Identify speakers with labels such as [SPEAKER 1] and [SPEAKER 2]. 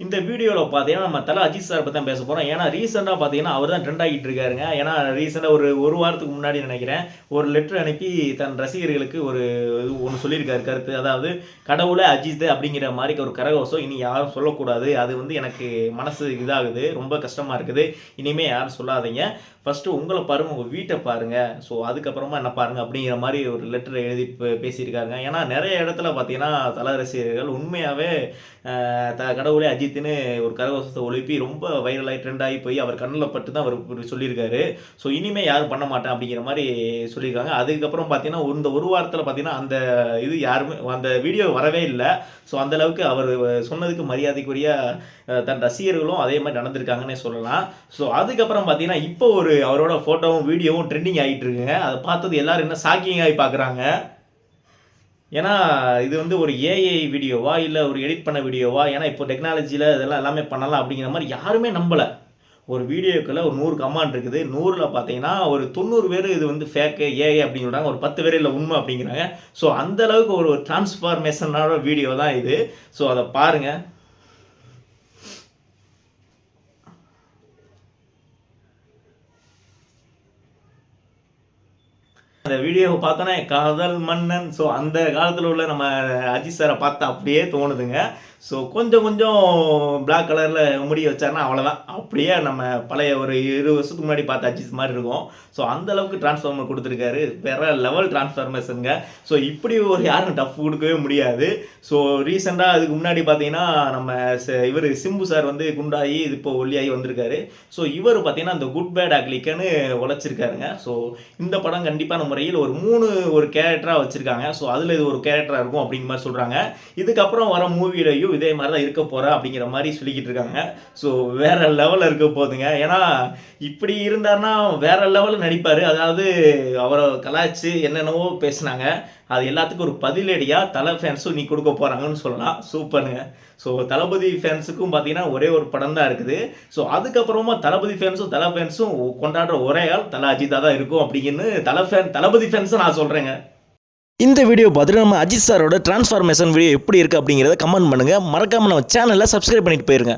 [SPEAKER 1] இந்த வீடியோவில் பார்த்தீங்கன்னா நம்ம தலை அஜித் சார் பற்றி தான் பேச போகிறோம் ஏன்னா ரீசெண்டாக பார்த்தீங்கன்னா அவர் தான் ட்ரெண்ட் ஆகிட்டு இருக்காருங்க. ஏன்னா ரீசெண்டாக ஒரு ஒரு வாரத்துக்கு முன்னாடி நினைக்கிறேன் ஒரு லெட்டர் அனுப்பி தன் ரசிகர்களுக்கு ஒரு இது ஒன்று சொல்லியிருக்காரு கருத்து. அதாவது கடவுளே அஜித் அப்படிங்கிற மாதிரி ஒரு கரகோசம் இனி யாரும் சொல்லக்கூடாது. அது வந்து எனக்கு மனசு இதாகுது. ரொம்ப கஷ்டமாக இருக்குது. இனிமேல் யாரும் சொல்லாதீங்க. ஃபஸ்ட்டு உங்களை பாருங்கள் உங்கள் வீட்டை பாருங்கள் ஸோ அதுக்கப்புறமா என்ன பாருங்கள் அப்படிங்கிற மாதிரி ஒரு லெட்டர் எழுதி பே- பேசியிருக்காருங்க. ஏன்னா நிறைய இடத்துல பார்த்தீங்கன்னா தல ரசிகர்கள் உண்மையாகவே த கடவுளே அஜித் அஜித்துன்னு ஒரு கரகோஷத்தை ஒழுப்பி ரொம்ப வைரலாகி ட்ரெண்ட் ஆகி போய் அவர் கண்ணில் பட்டு தான் அவர் சொல்லியிருக்காரு. ஸோ இனிமேல் யாரும் பண்ண மாட்டேன் அப்படிங்கிற மாதிரி சொல்லியிருக்காங்க. அதுக்கப்புறம் பார்த்தீங்கன்னா இந்த ஒரு வாரத்தில் பார்த்தீங்கன்னா அந்த இது யாருமே அந்த வீடியோ வரவே இல்லை. ஸோ அந்த அளவுக்கு அவர் சொன்னதுக்கு மரியாதைக்குரிய தன் ரசிகர்களும் அதே மாதிரி நடந்திருக்காங்கன்னே சொல்லலாம். ஸோ அதுக்கப்புறம் பார்த்தீங்கன்னா இப்போ ஒரு அவரோட ஃபோட்டோவும் வீடியோவும் ட்ரெண்டிங் ஆகிட்டு இருக்குங்க. அதை பார்த்தது எல்லாரும் என்ன ஷாக்கிங் ஆகி பார்க்குறாங்க ஏன்னா இது வந்து ஒரு ஏஐ வீடியோவா இல்லை ஒரு எடிட் பண்ண வீடியோவா ஏன்னா இப்போ டெக்னாலஜியில் இதெல்லாம் எல்லாமே பண்ணலாம் அப்படிங்கிற மாதிரி யாருமே நம்பலை. ஒரு வீடியோக்குள்ள ஒரு நூறு கமாண்ட் இருக்குது. நூறில் பார்த்தீங்கன்னா ஒரு தொண்ணூறு பேர் இது வந்து ஃபேக்கு ஏஐ அப்படின்னு சொல்கிறாங்க ஒரு பத்து பேர் இல்லை உண்மை அப்படிங்கிறாங்க. ஸோ அந்த அளவுக்கு ஒரு டிரான்ஸ்ஃபார்மேஷனோட வீடியோ தான் இது. ஸோ அதை பாருங்கள் அந்த வீடியோவை பார்த்தோன்னா காதல் மன்னன். ஸோ அந்த காலத்தில் உள்ள நம்ம அஜித் சாரை பார்த்தா அப்படியே தோணுதுங்க. ஸோ கொஞ்சம் கொஞ்சம் பிளாக் கலரில் முடி வச்சாருன்னா அவ்வளோதான் அப்படியே நம்ம பழைய ஒரு இருபது வருஷத்துக்கு முன்னாடி பார்த்த அஜித் மாதிரி இருக்கும். ஸோ அந்த அளவுக்கு டிரான்ஸ்ஃபார்மர் கொடுத்துருக்காரு. வேற லெவல் டிரான்ஸ்ஃபார்மேஷனுங்க ஸோ இப்படி ஒரு யாரும் டஃப் கொடுக்கவே முடியாது. ஸோ ரீசெண்டாக அதுக்கு முன்னாடி பார்த்தீங்கன்னா நம்ம இவர் சிம்பு சார் வந்து குண்டாகி இது இப்போ ஒல்லியாகி வந்திருக்காரு. ஸோ இவர் பார்த்தீங்கன்னா அந்த குட் பேட் அக்லிக்கன்னு உழைச்சிருக்காருங்க. ஸோ இந்த படம் கண்டிப்பாக நம்ம முறையில் ஒரு மூணு ஒரு கேரக்டராக வச்சுருக்காங்க. ஸோ அதில் இது ஒரு கேரக்டராக இருக்கும் அப்படிங்கிற மாதிரி சொல்கிறாங்க இதுக்கப்புறம் வர மூவிலையும் இதே மாதிரி தான் இருக்க போகிறேன் அப்படிங்கிற மாதிரி சொல்லிக்கிட்டு இருக்காங்க. ஸோ வேற லெவலில் இருக்க போகுதுங்க ஏன்னா இப்படி இருந்தாருன்னா வேற லெவலில் நடிப்பார். அதாவது அவரை கலாய்ச்சி என்னென்னவோ பேசுனாங்க. அது எல்லாத்துக்கும் ஒரு பதிலடியாக தலை ஃபேன்ஸும் நீ கொடுக்க போகிறாங்கன்னு சொல்லலாம். சூப்பருங்க ஸோ தளபதி ஃபேன்ஸுக்கும் பார்த்தீங்கன்னா ஒரே ஒரு படம் தான் இருக்குது. ஸோ அதுக்கப்புறமா தளபதி ஃபேன்ஸும் தலை ஃபேன்ஸும் கொண்டாடுற ஒரே ஆள் தலை அஜித்தா தான் இருக்கும் அப்படிங்கன்னு தலை ஃபேன் தளபதி ஃபேன்ஸும் நான் சொல்கிறேங்க
[SPEAKER 2] இந்த வீடியோ பார்த்துட்டு நம்ம அஜித் சாரோட டிரான்ஸ்ஃபார்மேஷன் வீடியோ எப்படி இருக்குது அப்படிங்கிறத கமெண்ட் பண்ணுங்கள் மறக்காமல் நம்ம சேனலில் சப்ஸ்கிரைப் பண்ணிட்டு போயிருங்க.